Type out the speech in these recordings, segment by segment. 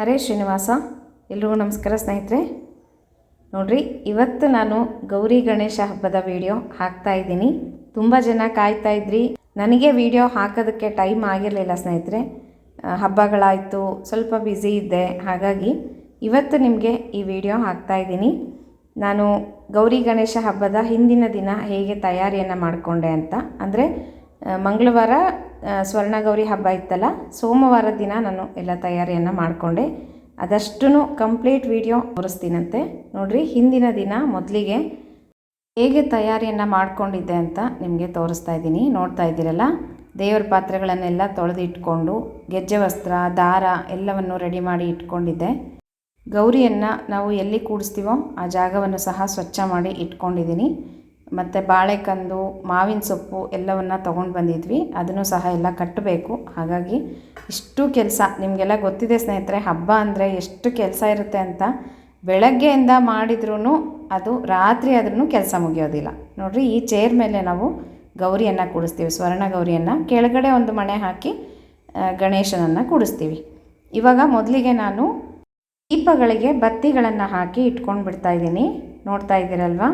ಹರೇ ಶ್ರೀನಿವಾಸ, ಎಲ್ರಿಗೂ ನಮಸ್ಕಾರ ಸ್ನೇಹಿತರೆ. ನೋಡ್ರಿ, ಇವತ್ತು ನಾನು ಗೌರಿ ಗಣೇಶ ಹಬ್ಬದ ವಿಡಿಯೋ ಹಾಕ್ತಾ ಇದ್ದೀನಿ. ತುಂಬ ಜನ ಕಾಯ್ತಾ ಇದ್ರಿ. ನನಗೆ ವಿಡಿಯೋ ಹಾಕೋದಕ್ಕೆ ಟೈಮ್ ಆಗಿರಲಿಲ್ಲ ಸ್ನೇಹಿತರೆ. ಹಬ್ಬಗಳಾಯಿತು, ಸ್ವಲ್ಪ ಬ್ಯುಸಿ ಇದ್ದೆ. ಹಾಗಾಗಿ ಇವತ್ತು ನಿಮಗೆ ಈ ವಿಡಿಯೋ ಹಾಕ್ತಾ ಇದ್ದೀನಿ. ನಾನು ಗೌರಿ ಗಣೇಶ ಹಬ್ಬದ ಹಿಂದಿನ ದಿನ ಹೇಗೆ ತಯಾರಿಯನ್ನು ಮಾಡಿಕೊಂಡೆ ಅಂತ. ಅಂದರೆ ಮಂಗಳವಾರ ಸ್ವರ್ಣಗೌರಿ ಹಬ್ಬ ಇತ್ತಲ್ಲ, ಸೋಮವಾರ ದಿನ ನಾನು ಎಲ್ಲ ತಯಾರಿಯನ್ನು ಮಾಡಿಕೊಂಡೆ. ಅದಷ್ಟು ಕಂಪ್ಲೀಟ್ ವಿಡಿಯೋ ತೋರಿಸ್ತೀನಂತೆ. ನೋಡಿರಿ, ಹಿಂದಿನ ದಿನ ಮೊದಲಿಗೆ ಹೇಗೆ ತಯಾರಿಯನ್ನು ಮಾಡ್ಕೊಂಡಿದ್ದೆ ಅಂತ ನಿಮಗೆ ತೋರಿಸ್ತಾ ಇದ್ದೀನಿ. ನೋಡ್ತಾ ಇದ್ದೀರಲ್ಲ, ದೇವರ ಪಾತ್ರೆಗಳನ್ನೆಲ್ಲ ತೊಳೆದು ಇಟ್ಕೊಂಡು ಗೆಜ್ಜೆ ವಸ್ತ್ರ, ದಾರ ಎಲ್ಲವನ್ನು ರೆಡಿ ಮಾಡಿ ಇಟ್ಕೊಂಡಿದ್ದೆ. ಗೌರಿಯನ್ನು ನಾವು ಎಲ್ಲಿ ಕೂಡಿಸ್ತೀವೋ ಆ ಜಾಗವನ್ನು ಸಹ ಸ್ವಚ್ಛ ಮಾಡಿ ಇಟ್ಕೊಂಡಿದ್ದೀನಿ. ಮತ್ತು ಬಾಳೆಕಂದು, ಮಾವಿನ ಸೊಪ್ಪು ಎಲ್ಲವನ್ನು ತೊಗೊಂಡು ಬಂದಿದ್ವಿ. ಅದನ್ನು ಸಹ ಎಲ್ಲ ಕಟ್ಟಬೇಕು. ಹಾಗಾಗಿ ಇಷ್ಟು ಕೆಲಸ. ನಿಮಗೆಲ್ಲ ಗೊತ್ತಿದೆ ಸ್ನೇಹಿತರೆ, ಹಬ್ಬ ಅಂದರೆ ಎಷ್ಟು ಕೆಲಸ ಇರುತ್ತೆ ಅಂತ. ಬೆಳಗ್ಗೆಯಿಂದ ಮಾಡಿದ್ರೂ ಅದು ರಾತ್ರಿ ಆದ್ರೂ ಕೆಲಸ ಮುಗಿಯೋದಿಲ್ಲ. ನೋಡಿರಿ, ಈ ಚೇರ್ ಮೇಲೆ ನಾವು ಗೌರಿಯನ್ನು ಕೂಡಿಸ್ತೀವಿ, ಸ್ವರ್ಣ ಗೌರಿಯನ್ನು. ಕೆಳಗಡೆ ಒಂದು ಮಣೆ ಹಾಕಿ ಗಣೇಶನನ್ನು ಕೂಡಿಸ್ತೀವಿ. ಇವಾಗ ಮೊದಲಿಗೆ ನಾನು ದೀಪಗಳಿಗೆ ಬತ್ತಿಗಳನ್ನು ಹಾಕಿ ಇಟ್ಕೊಂಡು ಬಿಡ್ತಾ ಇದ್ದೀನಿ. ನೋಡ್ತಾ ಇದ್ದೀರಲ್ವಾ?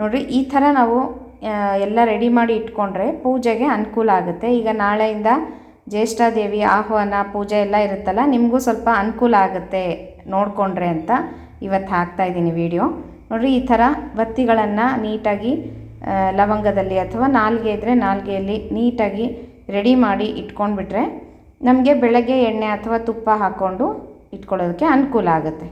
ನೋಡಿರಿ, ಈ ಥರ ನಾವು ಎಲ್ಲ ರೆಡಿ ಮಾಡಿ ಇಟ್ಕೊಂಡ್ರೆ ಪೂಜೆಗೆ ಅನುಕೂಲ ಆಗುತ್ತೆ. ಈಗ ನಾಳೆಯಿಂದ ಜ್ಯೇಷ್ಠಾದೇವಿ ಆಹ್ವಾನ, ಪೂಜೆ ಎಲ್ಲ ಇರುತ್ತಲ್ಲ, ನಿಮಗೂ ಸ್ವಲ್ಪ ಅನುಕೂಲ ಆಗುತ್ತೆ ನೋಡಿಕೊಂಡ್ರೆ ಅಂತ ಇವತ್ತು ಹಾಕ್ತಾ ಇದ್ದೀನಿ ವಿಡಿಯೋ ನೋಡಿರಿ, ಈ ಥರ ಬತ್ತಿಗಳನ್ನು ನೀಟಾಗಿ ಲವಂಗದಲ್ಲಿ ಅಥವಾ ನಾಲ್ಗೆ ಇದ್ದರೆ ನಾಲ್ಗೆಯಲ್ಲಿ ನೀಟಾಗಿ ರೆಡಿ ಮಾಡಿ ಇಟ್ಕೊಂಡ್ಬಿಟ್ರೆ ನಮಗೆ ಬೆಳಗ್ಗೆ ಎಣ್ಣೆ ಅಥವಾ ತುಪ್ಪ ಹಾಕ್ಕೊಂಡು ಇಟ್ಕೊಳ್ಳೋದಕ್ಕೆ ಅನುಕೂಲ ಆಗುತ್ತೆ.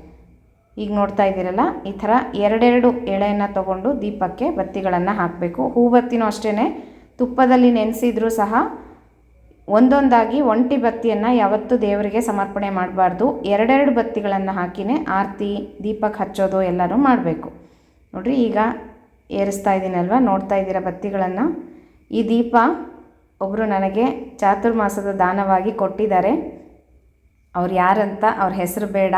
ಈಗ ನೋಡ್ತಾ ಇದ್ದೀರಲ್ಲ, ಈ ಥರ ಎರಡೆರಡು ಎಳೆಯನ್ನು ತಗೊಂಡು ದೀಪಕ್ಕೆ ಬತ್ತಿಗಳನ್ನು ಹಾಕಬೇಕು. ಹೂಬತ್ತಿನೂ ಅಷ್ಟೇ ತುಪ್ಪದಲ್ಲಿ ನೆನೆಸಿದ್ರೂ ಸಹ ಒಂದೊಂದಾಗಿ ಒಂಟಿ ಬತ್ತಿಯನ್ನು ಯಾವತ್ತೂ ದೇವರಿಗೆ ಸಮರ್ಪಣೆ ಮಾಡಬಾರ್ದು. ಎರಡೆರಡು ಬತ್ತಿಗಳನ್ನು ಹಾಕಿನೇ ಆರತಿ ದೀಪಕ್ಕೆ ಹಚ್ಚೋದು ಎಲ್ಲರೂ ಮಾಡಬೇಕು. ನೋಡಿರಿ, ಈಗ ಏರಿಸ್ತಾ ಇದ್ದೀನಲ್ವ ನೋಡ್ತಾ ಇದ್ದೀರ ಬತ್ತಿಗಳನ್ನು? ಈ ದೀಪ ಒಬ್ಬರು ನನಗೆ ಚಾತುರ್ಮಾಸದ ದಾನವಾಗಿ ಕೊಟ್ಟಿದ್ದಾರೆ. ಅವ್ರು ಯಾರಂತ ಅವ್ರ ಹೆಸರು ಬೇಡ.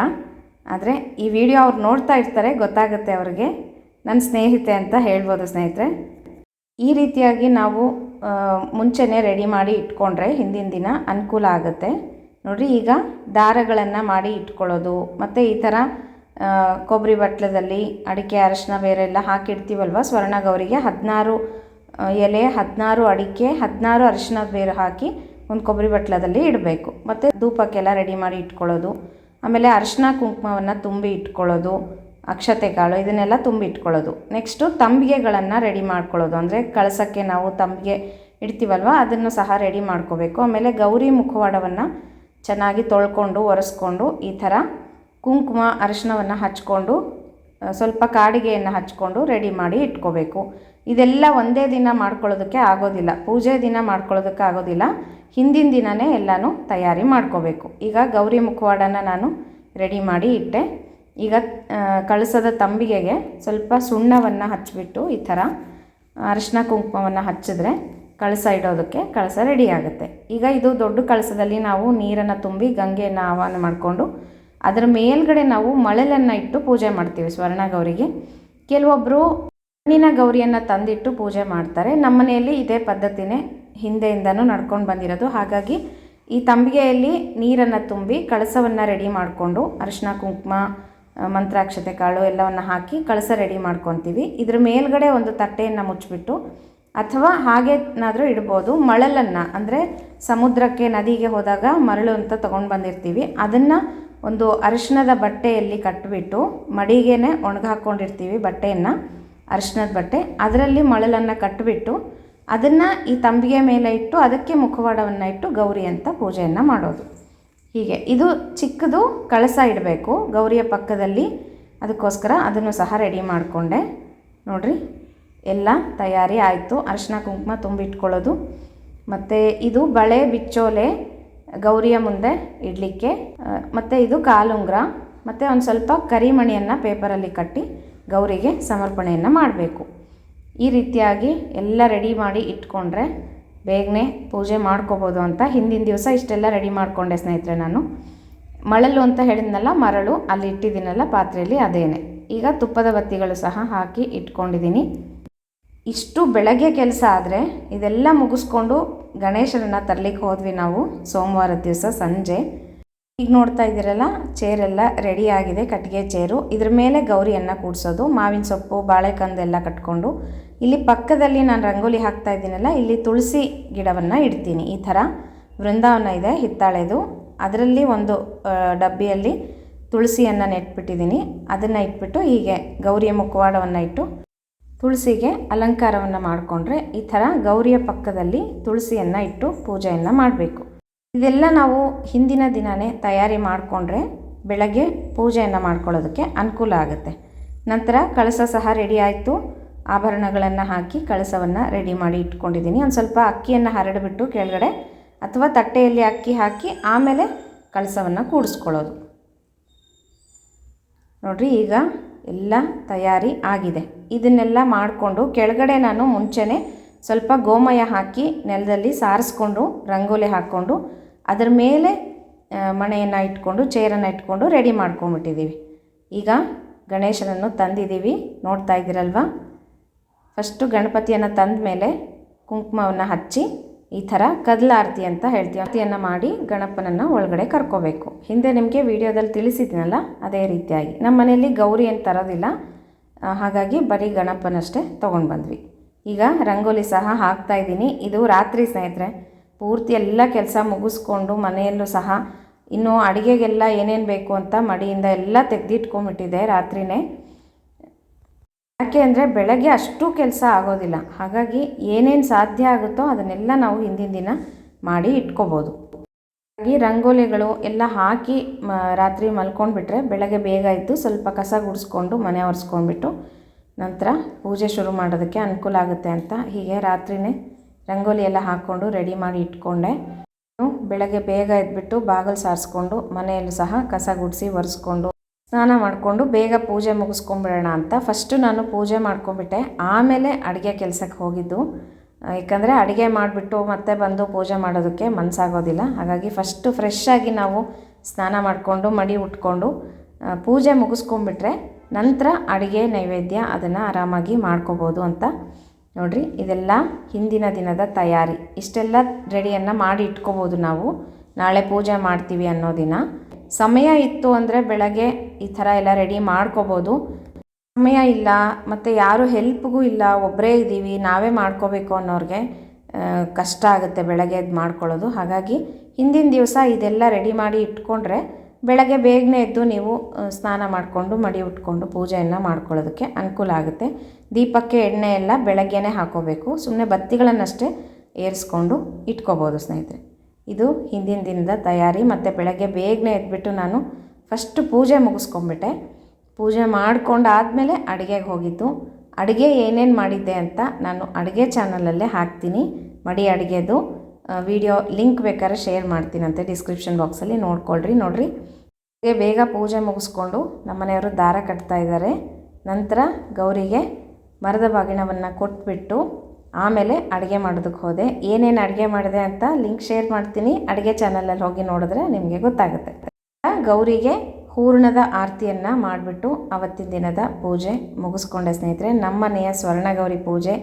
ಆದರೆ ಈ ವಿಡಿಯೋ ಅವ್ರು ನೋಡ್ತಾ ಇರ್ತಾರೆ, ಗೊತ್ತಾಗುತ್ತೆ ಅವರಿಗೆ. ನನ್ನ ಸ್ನೇಹಿತೆ ಅಂತ ಹೇಳ್ಬೋದು ಸ್ನೇಹಿತರೆ. ಈ ರೀತಿಯಾಗಿ ನಾವು ಮುಂಚೆನೇ ರೆಡಿ ಮಾಡಿ ಇಟ್ಕೊಂಡ್ರೆ ಹಿಂದಿನ ದಿನ ಅನುಕೂಲ ಆಗುತ್ತೆ. ನೋಡಿರಿ, ಈಗ ದಾರಗಳನ್ನು ಮಾಡಿ ಇಟ್ಕೊಳ್ಳೋದು, ಮತ್ತು ಈ ಥರ ಕೊಬ್ಬರಿ ಬಟ್ಲದಲ್ಲಿ ಅಡಿಕೆ, ಅರಶಿನ ಬೇರೆ ಎಲ್ಲ ಹಾಕಿಡ್ತೀವಲ್ವ? ಸ್ವರ್ಣಗೌರಿಗೆ ಹದಿನಾರು ಎಲೆ, ಹದಿನಾರು ಅಡಿಕೆ, ಹದಿನಾರು ಅರಿಶಿನ ಬೇರು ಹಾಕಿ ಒಂದು ಕೊಬ್ಬರಿ ಬಟ್ಲದಲ್ಲಿ ಇಡಬೇಕು. ಮತ್ತು ಧೂಪಕ್ಕೆಲ್ಲ ರೆಡಿ ಮಾಡಿ ಇಟ್ಕೊಳ್ಳೋದು. ಆಮೇಲೆ ಅರಿಶಿನ ಕುಂಕುಮವನ್ನು ತುಂಬಿ ಇಟ್ಕೊಳ್ಳೋದು ಅಕ್ಷತೆ ಕಾಳು ಇದನ್ನೆಲ್ಲ ತುಂಬಿ ಇಟ್ಕೊಳ್ಳೋದು. ನೆಕ್ಸ್ಟು ತಂಬಿಗೆಗಳನ್ನು ರೆಡಿ ಮಾಡ್ಕೊಳ್ಳೋದು. ಅಂದರೆ ಕಳಸಕ್ಕೆ ನಾವು ತಂಬಿಗೆ ಇಡ್ತೀವಲ್ವ, ಅದನ್ನು ಸಹ ರೆಡಿ ಮಾಡ್ಕೋಬೇಕು. ಆಮೇಲೆ ಗೌರಿ ಮುಖವಾಡವನ್ನು ಚೆನ್ನಾಗಿ ತೊಳ್ಕೊಂಡು, ಒರೆಸ್ಕೊಂಡು, ಈ ಥರ ಕುಂಕುಮ, ಅರಿಶಿನವನ್ನು ಹಚ್ಕೊಂಡು ಸ್ವಲ್ಪ ಕಾಡಿಗೆಯನ್ನು ಹಚ್ಕೊಂಡು ರೆಡಿ ಮಾಡಿ ಇಟ್ಕೋಬೇಕು. ಇದೆಲ್ಲ ಒಂದೇ ದಿನ ಮಾಡ್ಕೊಳ್ಳೋದಕ್ಕೆ ಆಗೋದಿಲ್ಲ. ಪೂಜೆ ದಿನ ಮಾಡ್ಕೊಳ್ಳೋದಕ್ಕೆ ಆಗೋದಿಲ್ಲ. ಹಿಂದಿನ ದಿನವೇ ಎಲ್ಲನೂ ತಯಾರಿ ಮಾಡ್ಕೋಬೇಕು. ಈಗ ಗೌರಿ ಮುಖವಾಡನ ನಾನು ರೆಡಿ ಮಾಡಿ ಇಟ್ಟೆ. ಈಗ ಕಳಸದ ತಂಬಿಗೆಗೆ ಸ್ವಲ್ಪ ಸುಣ್ಣವನ್ನು ಹಚ್ಚಿಬಿಟ್ಟು ಈ ಥರ ಅರಿಶಿನ ಕುಂಕುಮವನ್ನು ಹಚ್ಚಿದ್ರೆ ಕಳಸ ಇಡೋದಕ್ಕೆ ಕಳಸ ರೆಡಿ ಆಗುತ್ತೆ. ಈಗ ಇದು ದೊಡ್ಡ ಕಳಸದಲ್ಲಿ ನಾವು ನೀರನ್ನು ತುಂಬಿ ಗಂಗೆಯನ್ನು ಆಹ್ವಾನ ಮಾಡಿಕೊಂಡು ಅದರ ಮೇಲ್ಗಡೆ ನಾವು ಮಳಲನ್ನು ಇಟ್ಟು ಪೂಜೆ ಮಾಡ್ತೀವಿ ಸ್ವರ್ಣ ಗೌರಿಗೆ. ಕೆಲವೊಬ್ಬರು ಮಣ್ಣಿನ ಗೌರಿಯನ್ನು ತಂದಿಟ್ಟು ಪೂಜೆ ಮಾಡ್ತಾರೆ. ನಮ್ಮ ಮನೆಯಲ್ಲಿ ಇದೇ ಪದ್ಧತಿನೇ ಹಿಂದೆಯಿಂದನೂ ನಡ್ಕೊಂಡು ಬಂದಿರೋದು. ಹಾಗಾಗಿ ಈ ತಂಬಿಗೆಯಲ್ಲಿ ನೀರನ್ನು ತುಂಬಿ ಕಳಸವನ್ನು ರೆಡಿ ಮಾಡಿಕೊಂಡು ಅರಿಶಿನ ಕುಂಕುಮ ಮಂತ್ರಾಕ್ಷತೆ ಕಾಳು ಎಲ್ಲವನ್ನು ಹಾಕಿ ಕಳಸ ರೆಡಿ ಮಾಡ್ಕೊತೀವಿ. ಇದ್ರ ಮೇಲ್ಗಡೆ ಒಂದು ತಟ್ಟೆಯನ್ನು ಮುಚ್ಚಿಬಿಟ್ಟು ಅಥವಾ ಹಾಗೇನಾದರೂ ಇಡ್ಬೋದು. ಮಳಲನ್ನು, ಅಂದರೆ ಸಮುದ್ರಕ್ಕೆ, ನದಿಗೆ ಹೋದಾಗ ಮರಳು ಅಂತ ತೊಗೊಂಡು ಬಂದಿರ್ತೀವಿ. ಅದನ್ನು ಒಂದು ಅರಿಶಿಣದ ಬಟ್ಟೆಯಲ್ಲಿ ಕಟ್ಟಿಬಿಟ್ಟು ಮಡಿಗೆನೆ ಒಣಗಾಕೊಂಡಿರ್ತೀವಿ ಬಟ್ಟೆಯನ್ನು. ಅರಿಶಿಣದ ಬಟ್ಟೆ. ಅದರಲ್ಲಿ ಮಳಲನ್ನು ಕಟ್ಟಿಬಿಟ್ಟು ಅದನ್ನು ಈ ತಂಬಿಗೆ ಮೇಲೆ ಇಟ್ಟು ಅದಕ್ಕೆ ಮುಖವಾಡವನ್ನು ಇಟ್ಟು ಗೌರಿ ಅಂತ ಪೂಜೆಯನ್ನು ಮಾಡೋದು. ಹೀಗೆ. ಇದು ಚಿಕ್ಕದು ಕಳಸ ಇಡಬೇಕು. ಗೌರಿಯ ಪಕ್ಕದಲ್ಲಿ ಅದಕ್ಕೋಸ್ಕರ ಅದನ್ನು ಸಹ ರೆಡಿ ಮಾಡಿಕೊಂಡೆ. ನೋಡಿರಿ. ಎಲ್ಲ ತಯಾರಿ ಆಯಿತು. ಅರಿಶಿನ ಕುಂಕುಮ ತುಂಬಿಟ್ಕೊಳ್ಳೋದು. ಮತ್ತು ಇದು ಬಳೆ ಬಿಚ್ಚೋಲೆ ಗೌರಿಯ ಮುಂದೆ ಇಡಲಿಕ್ಕೆ. ಮತ್ತು ಇದು ಕಾಲುಂಗ್ರ. ಮತ್ತು ಒಂದು ಸ್ವಲ್ಪ ಕರಿಮಣಿಯನ್ನು ಪೇಪರಲ್ಲಿ ಕಟ್ಟಿ ಗೌರಿಗೆ ಸಮರ್ಪಣೆಯನ್ನು ಮಾಡಬೇಕು. ಈ ರೀತಿಯಾಗಿ ಎಲ್ಲ ರೆಡಿ ಮಾಡಿ ಇಟ್ಕೊಂಡ್ರೆ ಬೇಗನೆ ಪೂಜೆ ಮಾಡ್ಕೋಬೋದು ಅಂತ ಹಿಂದಿನ ದಿವಸ ಇಷ್ಟೆಲ್ಲ ರೆಡಿ ಮಾಡಿಕೊಂಡೆ ಸ್ನೇಹಿತರೆ ನಾನು. ಮಳಲು ಅಂತ ಹೇಳಿದ್ನಲ್ಲ, ಮರಳು, ಅಲ್ಲಿ ಇಟ್ಟಿದ್ದೀನಲ್ಲ ಪಾತ್ರೆಯಲ್ಲಿ ಅದೇನೆ. ಈಗ ತುಪ್ಪದ ಬತ್ತಿಗಳು ಸಹ ಹಾಕಿ ಇಟ್ಕೊಂಡಿದ್ದೀನಿ. ಇಷ್ಟು ಬೆಳಗ್ಗೆ ಕೆಲಸ ಆದರೆ ಇದೆಲ್ಲ ಮುಗಿಸ್ಕೊಂಡು ಗಣೇಶನನ್ನು ತರಲಿಕ್ಕೆ ಹೋದ್ವಿ ನಾವು ಸೋಮವಾರದ ದಿವಸ ಸಂಜೆ. ಈಗ ನೋಡ್ತಾ ಇದ್ದೀರಲ್ಲ, ಚೇರೆಲ್ಲ ರೆಡಿ ಆಗಿದೆ, ಕಟ್ಟಿಗೆ ಚೇರು. ಇದ್ರ ಮೇಲೆ ಗೌರಿಯನ್ನು ಕೂಡಿಸೋದು, ಮಾವಿನ ಸೊಪ್ಪು ಬಾಳೆಕಂದೆಲ್ಲ ಕಟ್ಕೊಂಡು. ಇಲ್ಲಿ ಪಕ್ಕದಲ್ಲಿ ನಾನು ರಂಗೋಲಿ ಹಾಕ್ತಾ ಇದ್ದೀನಲ್ಲ, ಇಲ್ಲಿ ತುಳಸಿ ಗಿಡವನ್ನು ಇಡ್ತೀನಿ. ಈ ಥರ ವೃಂದಾವನ ಇದೆ, ಹಿತ್ತಾಳೆದು. ಅದರಲ್ಲಿ ಒಂದು ಡಬ್ಬಿಯಲ್ಲಿ ತುಳಸಿಯನ್ನು ನೆಟ್ಬಿಟ್ಟಿದ್ದೀನಿ. ಅದನ್ನು ಇಟ್ಬಿಟ್ಟು ಹೀಗೆ ಗೌರಿಯ ಮುಖವಾಡವನ್ನು ಇಟ್ಟು ತುಳಸಿಗೆ ಅಲಂಕಾರವನ್ನು ಮಾಡಿಕೊಂಡ್ರೆ ಈ ಥರ ಗೌರಿಯ ಪಕ್ಕದಲ್ಲಿ ತುಳಸಿಯನ್ನು ಇಟ್ಟು ಪೂಜೆಯನ್ನು ಮಾಡಬೇಕು. ಇದೆಲ್ಲ ನಾವು ಹಿಂದಿನ ದಿನವೇ ತಯಾರಿ ಮಾಡಿಕೊಂಡ್ರೆ ಬೆಳಗ್ಗೆ ಪೂಜೆಯನ್ನು ಮಾಡ್ಕೊಳ್ಳೋದಕ್ಕೆ ಅನುಕೂಲ ಆಗುತ್ತೆ. ನಂತರ ಕಳಸ ಸಹ ರೆಡಿ ಆಯಿತು. ಆಭರಣಗಳನ್ನು ಹಾಕಿ ಕಳಸವನ್ನು ರೆಡಿ ಮಾಡಿ ಇಟ್ಕೊಂಡಿದ್ದೀನಿ. ಒಂದು ಸ್ವಲ್ಪ ಅಕ್ಕಿಯನ್ನು ಹರಡಿಬಿಟ್ಟು ಕೆಳಗಡೆ ಅಥವಾ ತಟ್ಟೆಯಲ್ಲಿ ಅಕ್ಕಿ ಹಾಕಿ ಆಮೇಲೆ ಕಳಸವನ್ನು ಕೂಡಿಸ್ಕೊಳ್ಳೋದು. ನೋಡಿರಿ, ಈಗ ಎಲ್ಲ ತಯಾರಿ ಆಗಿದೆ. ಇದನ್ನೆಲ್ಲ ಮಾಡಿಕೊಂಡು ಕೆಳಗಡೆ ನಾನು ಮುಂಚೆನೇ ಸ್ವಲ್ಪ ಗೋಮಯ ಹಾಕಿ ನೆಲದಲ್ಲಿ ಸಾರಿಸ್ಕೊಂಡು, ರಂಗೋಲಿ ಹಾಕ್ಕೊಂಡು, ಅದರ ಮೇಲೆ ಮಣೆಯನ್ನು ಇಟ್ಕೊಂಡು, ಚೇರನ್ನು ಇಟ್ಕೊಂಡು ರೆಡಿ ಮಾಡ್ಕೊಂಬಿಟ್ಟಿದ್ದೀವಿ ಈಗ ಗಣೇಶನನ್ನು ತಂದಿದ್ದೀವಿ ನೋಡ್ತಾ ಇದ್ದೀರಲ್ವ? ಫಸ್ಟು ಗಣಪತಿಯನ್ನು ತಂದ ಮೇಲೆ ಕುಂಕುಮವನ್ನು ಹಚ್ಚಿ, ಈ ಥರ ಕದಲಾರತಿ ಅಂತ ಹೇಳ್ತೀವಿ. ಆರತಿಯನ್ನು ಮಾಡಿ ಗಣಪನನ್ನು ಒಳಗಡೆ ಕರ್ಕೋಬೇಕು. ಹಿಂದೆ ನಿಮಗೆ ವಿಡಿಯೋದಲ್ಲಿ ತಿಳಿಸಿದ್ನಲ್ಲ ಅದೇ ರೀತಿಯಾಗಿ. ನಮ್ಮ ಮನೆಯಲ್ಲಿ ಗೌರಿ ಏನು ತರೋದಿಲ್ಲ. ಹಾಗಾಗಿ ಬರೀ ಗಣಪನಷ್ಟೇ ತೊಗೊಂಡು ಬಂದ್ವಿ ಈಗ ರಂಗೋಲಿ ಸಹ ಹಾಕ್ತಾ ಇದ್ದೀನಿ. ಇದು ರಾತ್ರಿ ಸ್ನೇಹಿತರೆ, ಪೂರ್ತಿ ಎಲ್ಲ ಕೆಲಸ ಮುಗಿಸ್ಕೊಂಡು ಮನೆಯಲ್ಲೂ ಸಹ ಇನ್ನು ಅಡುಗೆಗೆಲ್ಲ ಏನೇನು ಬೇಕು ಅಂತ ಮಡಿಯಿಂದ ಎಲ್ಲ ತೆಗೆದಿಟ್ಕೊಂಬಿಟ್ಟಿದೆ ರಾತ್ರಿನೇ. ಯಾಕೆ ಅಂದರೆ ಬೆಳಗ್ಗೆ ಅಷ್ಟು ಕೆಲಸ ಆಗೋದಿಲ್ಲ. ಹಾಗಾಗಿ ಏನೇನು ಸಾಧ್ಯ ಆಗುತ್ತೋ ಅದನ್ನೆಲ್ಲ ನಾವು ಹಿಂದಿನ ದಿನ ಮಾಡಿ ಇಟ್ಕೋಬೋದು. ಹಾಗಾಗಿ ರಂಗೋಲಿಗಳು ಎಲ್ಲ ಹಾಕಿ ರಾತ್ರಿ ಮಲ್ಕೊಂಡ್ಬಿಟ್ರೆ ಬೆಳಗ್ಗೆ ಬೇಗ ಇದ್ದು ಸ್ವಲ್ಪ ಕಸ ಗುಡಿಸ್ಕೊಂಡು ಮನೆ ಒರೆಸ್ಕೊಂಡ್ಬಿಟ್ಟು ನಂತರ ಪೂಜೆ ಶುರು ಮಾಡೋದಕ್ಕೆ ಅನುಕೂಲ ಆಗುತ್ತೆ ಅಂತ ಹೀಗೆ ರಾತ್ರಿನೇ ರಂಗೋಲಿ ಎಲ್ಲ ಹಾಕ್ಕೊಂಡು ರೆಡಿ ಮಾಡಿ ಇಟ್ಕೊಂಡೆ. ಬೆಳಗ್ಗೆ ಬೇಗ ಎದ್ಬಿಟ್ಟು ಬಾಗಿಲು ಸಾರಿಸ್ಕೊಂಡು ಮನೆಯಲ್ಲೂ ಸಹ ಕಸ ಗುಡಿಸಿ ಒರೆಸ್ಕೊಂಡು ಸ್ನಾನ ಮಾಡಿಕೊಂಡು ಬೇಗ ಪೂಜೆ ಮುಗಿಸ್ಕೊಂಬಿಡೋಣ ಅಂತ ಫಸ್ಟು ನಾನು ಪೂಜೆ ಮಾಡ್ಕೊಂಬಿಟ್ಟೆ ಆಮೇಲೆ ಅಡುಗೆ ಕೆಲಸಕ್ಕೆ ಹೋಗಿದ್ದು. ಏಕೆಂದರೆ ಅಡುಗೆ ಮಾಡಿಬಿಟ್ಟು ಮತ್ತೆ ಬಂದು ಪೂಜೆ ಮಾಡೋದಕ್ಕೆ ಮನಸ್ಸಾಗೋದಿಲ್ಲ ಹಾಗಾಗಿ ಫಸ್ಟು ಫ್ರೆಶ್ ಆಗಿ ನಾವು ಸ್ನಾನ ಮಾಡಿಕೊಂಡು ಮಡಿ ಉಟ್ಕೊಂಡು ಪೂಜೆ ಮುಗಿಸ್ಕೊಂಬಿಟ್ರೆ ನಂತರ ಅಡುಗೆ ನೈವೇದ್ಯ ಅದನ್ನು ಆರಾಮಾಗಿ ಮಾಡ್ಕೋಬೋದು ಅಂತ. ನೋಡಿರಿ, ಇದೆಲ್ಲ ಹಿಂದಿನ ದಿನದ ತಯಾರಿ. ಇಷ್ಟೆಲ್ಲ ರೆಡಿಯನ್ನು ಮಾಡಿ ಇಟ್ಕೋಬೋದು ನಾವು. ನಾಳೆ ಪೂಜೆ ಮಾಡ್ತೀವಿ ಅನ್ನೋ ದಿನ. ಸಮಯ ಇತ್ತು ಅಂದರೆ ಬೆಳಗ್ಗೆ ಈ ಥರ ಎಲ್ಲ ರೆಡಿ ಮಾಡ್ಕೋಬೋದು. ಸಮಯ ಇಲ್ಲ, ಮತ್ತು ಯಾರು ಹೆಲ್ಪ್ಗೂ ಇಲ್ಲ ಒಬ್ಬರೇ ಇದ್ದೀವಿ, ನಾವೇ ಮಾಡ್ಕೋಬೇಕು ಅನ್ನೋರಿಗೆ ಕಷ್ಟ ಆಗುತ್ತೆ ಬೆಳಗ್ಗೆ ಎದ್ದು ಮಾಡ್ಕೊಳ್ಳೋದು. ಹಾಗಾಗಿ ಹಿಂದಿನ ದಿವಸ ಇದೆಲ್ಲ ರೆಡಿ ಮಾಡಿ ಇಟ್ಕೊಂಡ್ರೆ ಬೆಳಗ್ಗೆ ಬೇಗನೆ ಎದ್ದು ನೀವು ಸ್ನಾನ ಮಾಡಿಕೊಂಡು, ಮಡಿ ಉಟ್ಕೊಂಡು ಪೂಜೆಯನ್ನು ಮಾಡ್ಕೊಳ್ಳೋದಕ್ಕೆ ಅನುಕೂಲ ಆಗುತ್ತೆ. ದೀಪಕ್ಕೆ ಎಣ್ಣೆ ಎಲ್ಲ ಬೆಳಗ್ಗೆನೇ ಹಾಕೋಬೇಕು. ಸುಮ್ಮನೆ ಬತ್ತಿಗಳನ್ನಷ್ಟೇ ಏರಿಸ್ಕೊಂಡು ಇಟ್ಕೋಬೋದು ಸ್ನೇಹಿತರೆ. ಇದು ಹಿಂದಿನ ದಿನದ ತಯಾರಿ. ಮತ್ತು ಬೆಳಗ್ಗೆ ಬೇಗನೆ ಎದ್ಬಿಟ್ಟು ನಾನು ಫಸ್ಟು ಪೂಜೆ ಮುಗಿಸ್ಕೊಂಬಿಟ್ಟೆ ಪೂಜೆ ಮಾಡ್ಕೊಂಡು ಆದಮೇಲೆ ಅಡುಗೆಗೆ ಹೋಗಿದ್ದು. ಅಡುಗೆ ಏನೇನು ಮಾಡಿದ್ದೆ ಅಂತ ನಾನು ಅಡುಗೆ ಚಾನಲಲ್ಲೇ ಹಾಕ್ತೀನಿ. ಮಡಿ ಅಡುಗೆದು. ವಿಡಿಯೋ ಲಿಂಕ್ ಬೇಕಾದ್ರೆ ಶೇರ್ ಮಾಡ್ತೀನಂತೆ ಡಿಸ್ಕ್ರಿಪ್ಷನ್ ಬಾಕ್ಸಲ್ಲಿ ನೋಡ್ಕೊಳ್ರಿ, ನೋಡಿರಿ. ಹಾಗೆ ಬೇಗ ಪೂಜೆ ಮುಗಿಸ್ಕೊಂಡು ನಮ್ಮನೆಯವರು ದಾರ ಕಟ್ತಾ ಇದ್ದಾರೆ. ನಂತರ ಗೌರಿಗೆ ಮರದ ಬಾಗಿಣವನ್ನು ಕೊಟ್ಬಿಟ್ಟು ಆಮೇಲೆ ಅಡುಗೆ ಮಾಡೋದಕ್ಕೆ ಹೋದೆ. ಏನೇನು ಅಡುಗೆ ಮಾಡಿದೆ ಅಂತ ಲಿಂಕ್ ಶೇರ್ ಮಾಡ್ತೀನಿ. ಅಡುಗೆ ಚಾನಲಲ್ಲಿ ಹೋಗಿ ನೋಡಿದ್ರೆ ನಿಮಗೆ ಗೊತ್ತಾಗುತ್ತೆ. ಗೌರಿಗೆ ಹೂರ್ಣದ ಆರತಿಯನ್ನು ಮಾಡಿಬಿಟ್ಟು ಅವತ್ತಿನ ದಿನದ ಪೂಜೆ ಮುಗಿಸ್ಕೊಂಡೆ ಸ್ನೇಹಿತರೆ. ನಮ್ಮನೆಯ ಸ್ವರ್ಣಗೌರಿ ಪೂಜೆ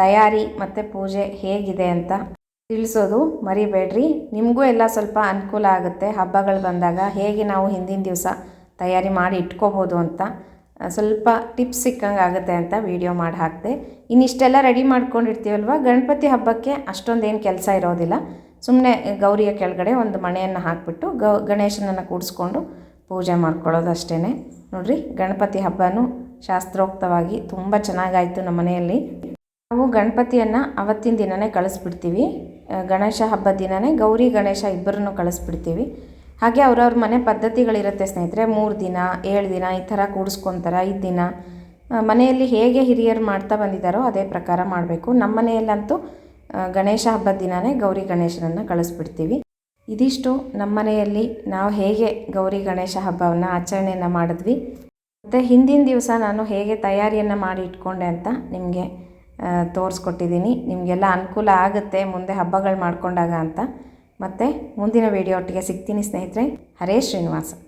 ತಯಾರಿ ಮತ್ತು ಪೂಜೆ ಹೇಗಿದೆ ಅಂತ ತಿಳಿಸೋದು ಮರಿಬೇಡ್ರಿ. ನಿಮಗೂ ಎಲ್ಲ ಸ್ವಲ್ಪ ಅನುಕೂಲ ಆಗುತ್ತೆ. ಹಬ್ಬಗಳು ಬಂದಾಗ ಹೇಗೆ ನಾವು ಹಿಂದಿನ ದಿವಸ ತಯಾರಿ ಮಾಡಿ ಇಟ್ಕೋಬೋದು ಅಂತ ಸ್ವಲ್ಪ ಟಿಪ್ಸ್ ಸಿಕ್ಕಂಗೆ ಆಗುತ್ತೆ ಅಂತ ವಿಡಿಯೋ ಮಾಡಿ ಹಾಕಿದೆ. ಇನ್ನಿಷ್ಟೆಲ್ಲ ರೆಡಿ ಮಾಡ್ಕೊಂಡಿರ್ತೀವಲ್ವ? ಗಣಪತಿ ಹಬ್ಬಕ್ಕೆ ಅಷ್ಟೊಂದೇನು ಕೆಲಸ ಇರೋದಿಲ್ಲ. ಸುಮ್ಮನೆ ಗೌರಿಯ ಕೆಳಗಡೆ ಒಂದು ಮಣೆಯನ್ನು ಹಾಕಿಬಿಟ್ಟು ಗೌ, ಗಣೇಶನನ್ನು ಕೂಡಿಸ್ಕೊಂಡು ಪೂಜೆ ಮಾಡ್ಕೊಳ್ಳೋದು ಅಷ್ಟೇ ನೋಡಿರಿ, ಗಣಪತಿ ಹಬ್ಬನೂ ಶಾಸ್ತ್ರೋಕ್ತವಾಗಿ ತುಂಬ ಚೆನ್ನಾಗಾಯಿತು ನಮ್ಮ ಮನೆಯಲ್ಲಿ. ನಾವು ಗಣಪತಿಯನ್ನು ಅವತ್ತಿನ ದಿನವೇ ಕಳಿಸ್ಬಿಡ್ತೀವಿ. ಗಣೇಶ ಹಬ್ಬದ ದಿನವೇ ಗೌರಿ ಗಣೇಶ ಇಬ್ಬರನ್ನು ಕಳಿಸ್ಬಿಡ್ತೀವಿ. ಹಾಗೆ ಅವ್ರವ್ರ ಮನೆ ಪದ್ಧತಿಗಳಿರುತ್ತೆ ಸ್ನೇಹಿತರೆ. ಮೂರು ದಿನ, ಏಳು ದಿನ ಈ ಥರ ಕೂಡಿಸ್ಕೊತಾರೆ ಐದು ದಿನ. ಮನೆಯಲ್ಲಿ ಹೇಗೆ ಹಿರಿಯರು ಮಾಡ್ತಾ ಬಂದಿದ್ದಾರೋ ಅದೇ ಪ್ರಕಾರ ಮಾಡಬೇಕು. ನಮ್ಮ ಮನೆಯಲ್ಲಂತೂ ಗಣೇಶ ಹಬ್ಬದ ದಿನವೇ ಗೌರಿ ಗಣೇಶನನ್ನು ಕಳಿಸ್ಬಿಡ್ತೀವಿ. ಇದಿಷ್ಟು. ನಮ್ಮ ಮನೆಯಲ್ಲಿ ನಾವು ಹೇಗೆ ಗೌರಿ ಗಣೇಶ ಹಬ್ಬವನ್ನು ಆಚರಣೆಯನ್ನು ಮಾಡಿದ್ವಿ. ಮತ್ತು ಹಿಂದಿನ ದಿವಸ ನಾನು ಹೇಗೆ ತಯಾರಿಯನ್ನು ಮಾಡಿ ಇಟ್ಕೊಂಡೆ ಅಂತ ನಿಮಗೆ ತೋರಿಸ್ಕೊಟ್ಟಿದ್ದೀನಿ. ನಿಮಗೆಲ್ಲ ಅನುಕೂಲ ಆಗುತ್ತೆ ಮುಂದೆ ಹಬ್ಬಗಳು ಮಾಡಿಕೊಂಡಾಗ ಅಂತ. ಮತ್ತು ಮುಂದಿನ ವೀಡಿಯೋ ಒಟ್ಟಿಗೆ ಸಿಗ್ತೀನಿ ಸ್ನೇಹಿತರೆ. ಹರೇ ಶ್ರೀನಿವಾಸ.